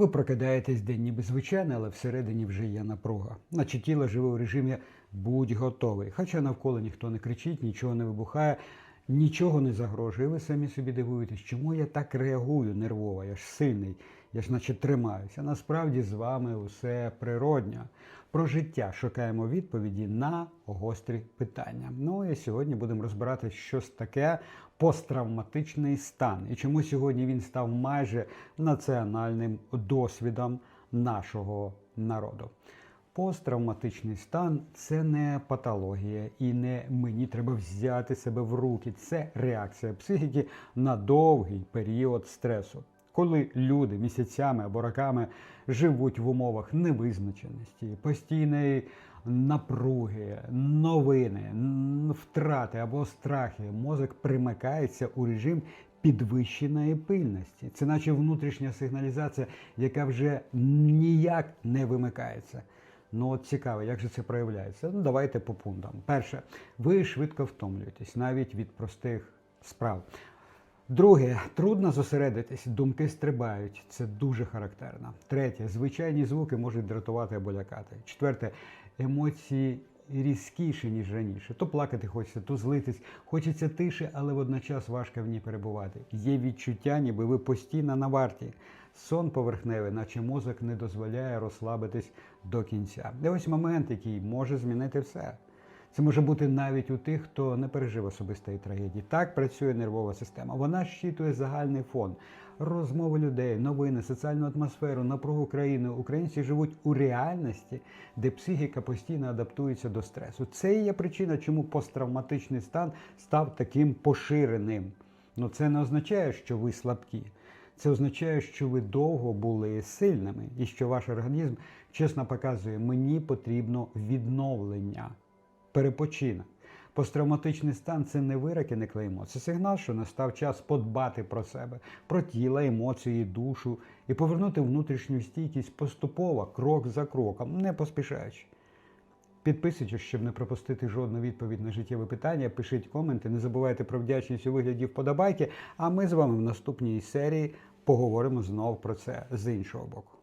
Ви прокидаєтесь день ніби звичайно, але всередині вже є напруга. Наче тіло живе у режимі будь готовий. Хоча навколо ніхто не кричить, нічого не вибухає, нічого не загрожує. Ви самі собі дивуєтесь, чому я так реагую нервово, я ж сильний, я ж наче тримаюся. Насправді з вами усе природньо. Про життя шукаємо відповіді на гострі питання. Ну і сьогодні будемо розбирати щось таке посттравматичний стан. І чому сьогодні він став майже національним досвідом нашого народу. Посттравматичний стан це не патологія і не мені треба взяти себе в руки. Це реакція психіки на довгий період стресу. Коли люди місяцями або роками живуть в умовах невизначеності, постійної напруги, новини, втрати або страхи, мозок примикається у режим підвищеної пильності. Це наче внутрішня сигналізація, яка вже ніяк не вимикається. Ну от цікаво, як же це проявляється? Ну давайте по пунктам. Перше, ви швидко втомлюєтесь навіть від простих справ. Друге, трудно зосередитись, думки стрибають. Це дуже характерно. Третє, звичайні звуки можуть дратувати або лякати. Четверте, емоції різкіші, ніж раніше. То плакати хочеться, то злитись, хочеться тиші, але водночас важко в ній перебувати. Є відчуття, ніби ви постійно на варті. Сон поверхневий, наче мозок не дозволяє розслабитись до кінця. Де ось момент, який може змінити все. Це може бути навіть у тих, хто не пережив особистої трагедії. Так працює нервова система. Вона щитує загальний фон, розмови людей, новини, соціальну атмосферу, напругу країни. Українці живуть у реальності, де психіка постійно адаптується до стресу. Це і є причина, чому посттравматичний стан став таким поширеним. Ну це не означає, що ви слабкі. Це означає, що ви довго були сильними і що ваш організм чесно показує, мені потрібно відновлення перепочинок. Посттравматичний стан це не вирок і не клеймо. Це сигнал, що настав час подбати про себе, про тіло, емоції, душу і повернути внутрішню стійкість поступово, крок за кроком, не поспішаючи. Підписуйтесь, щоб не пропустити жодну відповідь на життєве питання. Пишіть коменти, не забувайте про вдячність у вигляді вподобайки. А ми з вами в наступній серії поговоримо знов про це з іншого боку.